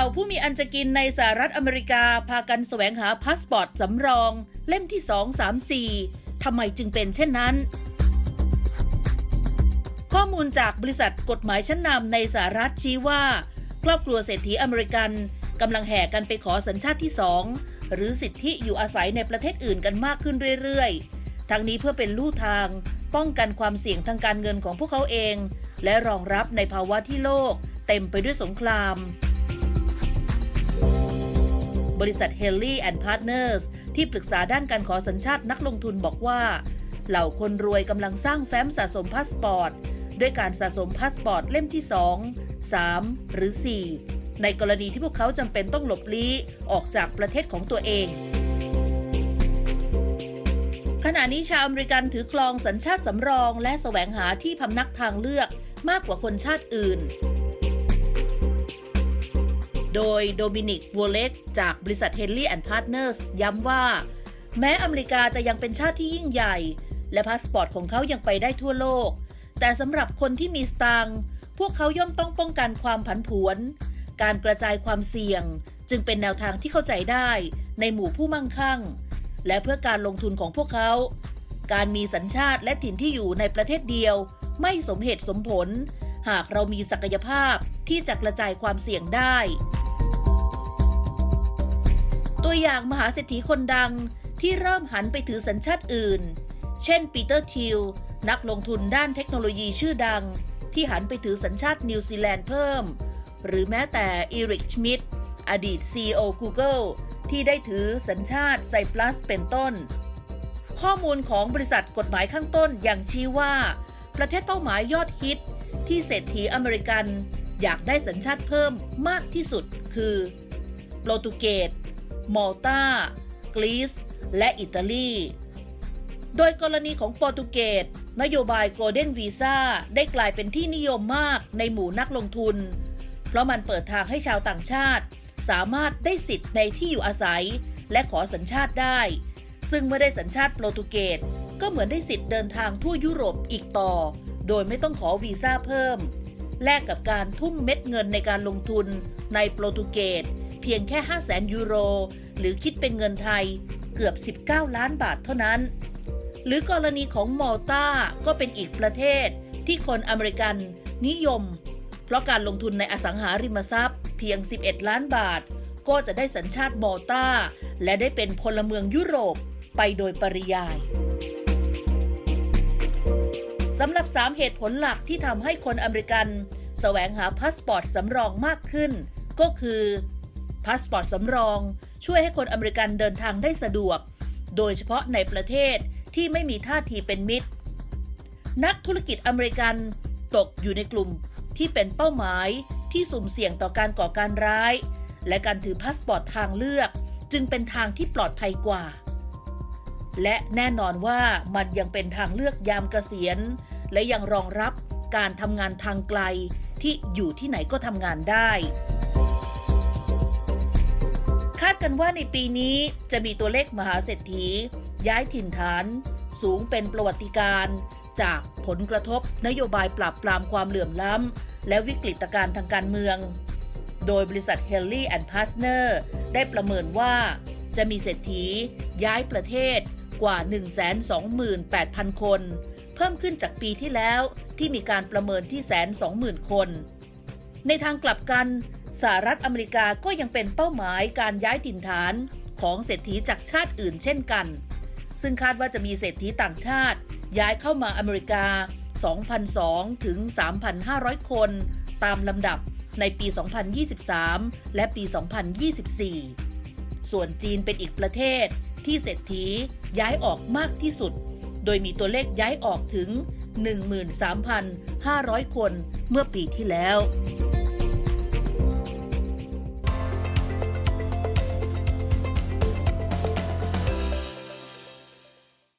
ล่าผู้มีอันจะกินในสหรัฐอเมริกาพากันแสวงหาพาสปอร์ตสำรอง เล่มที่ 2 3 4 ทำไมจึงเป็นเช่นนั้น ข้อมูลจากบริษัทกฎหมายชั้นนำในสหรัฐชี้ว่า ครอบครัวเศรษฐีอเมริกันกำลังแห่กันไปขอสัญชาติที่2หรือสิทธิอยู่อาศัยในประเทศอื่นกันมากขึ้นเรื่อยๆ ทั้งนี้เพื่อเป็นลู่ทาง ป้องกันความเสี่ยงทางการเงินของพวกเขาเอง และรองรับในภาวะที่โลกเต็มไปด้วยสงคราม บริษัท h e l l y and Partners ที่ปรึกษาด้านการขอสัญชาตินักลงทุนบอกว่า เหล่าคนรวยกำลังสร้างแฟ้มสะสมพาสปอร์ต ด้วยการสะสมพาสปอร์ตเล่มที่ 2 3 หรือ 4 ในกรณีที่พวกเขาจำเป็นต้องหลบลี้ออกจากประเทศของตัวเองขณะนี้ชาวอเมริกันถือครองสัญชาติสำรองและแสวงหาที่พำนักทางเลือกมากกว่าคนชาติอื่น โดยโดมินิกวอลเล็กจากบริษัท Henley and Partners ย้ำว่า แม้อเมริกาจะยังเป็นชาติที่ยิ่งใหญ่ และพาสปอร์ตของเขายังไปได้ทั่วโลก แต่สำหรับคนที่มีสตางค์พวกเขาย่อมต้องป้องกันความผันผวน การกระจายความเสี่ยง จึงเป็นแนวทางที่เข้าใจได้ในหมู่ผู้มั่งคั่ง และเพื่อการลงทุนของพวกเขา การมีสัญชาติและถิ่นที่อยู่ในประเทศเดียว ไม่สมเหตุสมผล หากเรามีศักยภาพที่จะกระจายความเสี่ยงได้ ตัวอย่างมหาเศรษฐีคนดังที่เริ่มหันไปถือสัญชาติอื่น เช่นปีเตอร์ทิลนักลงทุนด้านเทคโนโลยีชื่อดัง ที่หันไปถือสัญชาตินิวซีแลนด์เพิ่ม หรือแม้แต่อีริกชมิดอดีต CEO Google ที่ได้ถือสัญชาติไซปรัสเป็นต้น ข้อมูลของบริษัทกฎหมายข้างต้นยังชี้ว่า ประเทศเป้าหมายยอดฮิต ที่เศรษฐีอเมริกัน อยากได้สัญชาติเพิ่มมากที่สุดคือ โปรตุเกส มอลตา กรีซ และอิตาลี โดยกรณีของโปรตุเกส นโยบาย Golden Visa ได้กลายเป็นที่นิยมมากในหมู่นักลงทุน เพราะมันเปิดทางให้ชาวต่างชาติ สามารถได้สิทธิ์ในที่อยู่อาศัย และขอสัญชาติได้ ซึ่งเมื่อได้สัญชาติโปรตุเกสก็เหมือนได้สิทธิ์เดินทางทั่วยุโรปอีกต่อ โดยไม่ต้องขอวีซ่าเพิ่ม แลกกับการทุ่มเม็ดเงินในการลงทุนในโปรตุเกส เพียงแค่ 5 0 0แสนยูโร หรือคิดเป็นเงินไทยเกือบ 19 ล้านบาทเท่านั้น หรือกรณีของมอลตาก็เป็นอีกประเทศที่คนอเมริกันนิยม เพราะการลงทุนในอสังหาริมทรัพย์ เพียง 11 ล้านบาท ก็จะได้สัญชาติมอลตาและได้เป็นพลเมืองยุโรปไปโดยปริยายสำหรับ 3 เหตุผลหลักที่ทำให้คนอเมริกัน แสวงหาพาสปอร์ตสำรองมากขึ้น ก็คือ พาสปอร์ตสำรอง ช่วยให้คนอเมริกันเดินทางได้สะดวก โดยเฉพาะในประเทศที่ไม่มีท่าทีเป็นมิตร นักธุรกิจอเมริกันตกอยู่ในกลุ่มที่เป็นเป้าหมายที่สุ่มเสี่ยงต่อการก่อการร้าย และการถือพาสปอร์ตทางเลือก จึงเป็นทางที่ปลอดภัยกว่า และแน่นอนว่ามันยังเป็นทางเลือกยามเกษียณ และยังรองรับการทำงานทางไกลที่อยู่ที่ไหนก็ทำงานได้ คาดกันว่าในปีนี้จะมีตัวเลขมหาเศรษฐี ย้ายถิ่นฐาน สูงเป็นประวัติการจากผลกระทบนโยบายปราบปรามความเหลื่อมล้ำ และวิกฤตการณ์ทางการเมือง โดยบริษัท h e l l y and Partner ได้ประเมินว่าจะมีเศรษฐีย้ายประเทศกว่า 128,000 คน เพิ่มขึ้นจากปีที่แล้วที่มีการประเมินที่แสน20,000 คน ในทางกลับกัน สหรัฐอเมริกาก็ยังเป็นเป้าหมายการย้ายถิ่นฐานของเศรษฐีจากชาติอื่นเช่นกัน ซึ่งคาดว่าจะมีเศรษฐีต่างชาติ ย้ายเข้ามาอเมริกา2,200ถึง 3,500 คน ตามลำดับในปี 2023 และปี 2024 ส่วนจีนเป็นอีกประเทศที่เศรษฐีย้ายออกมากที่สุด โดยมีตัวเลขย้ายออกถึง 13,500 คนเมื่อปีที่แล้ว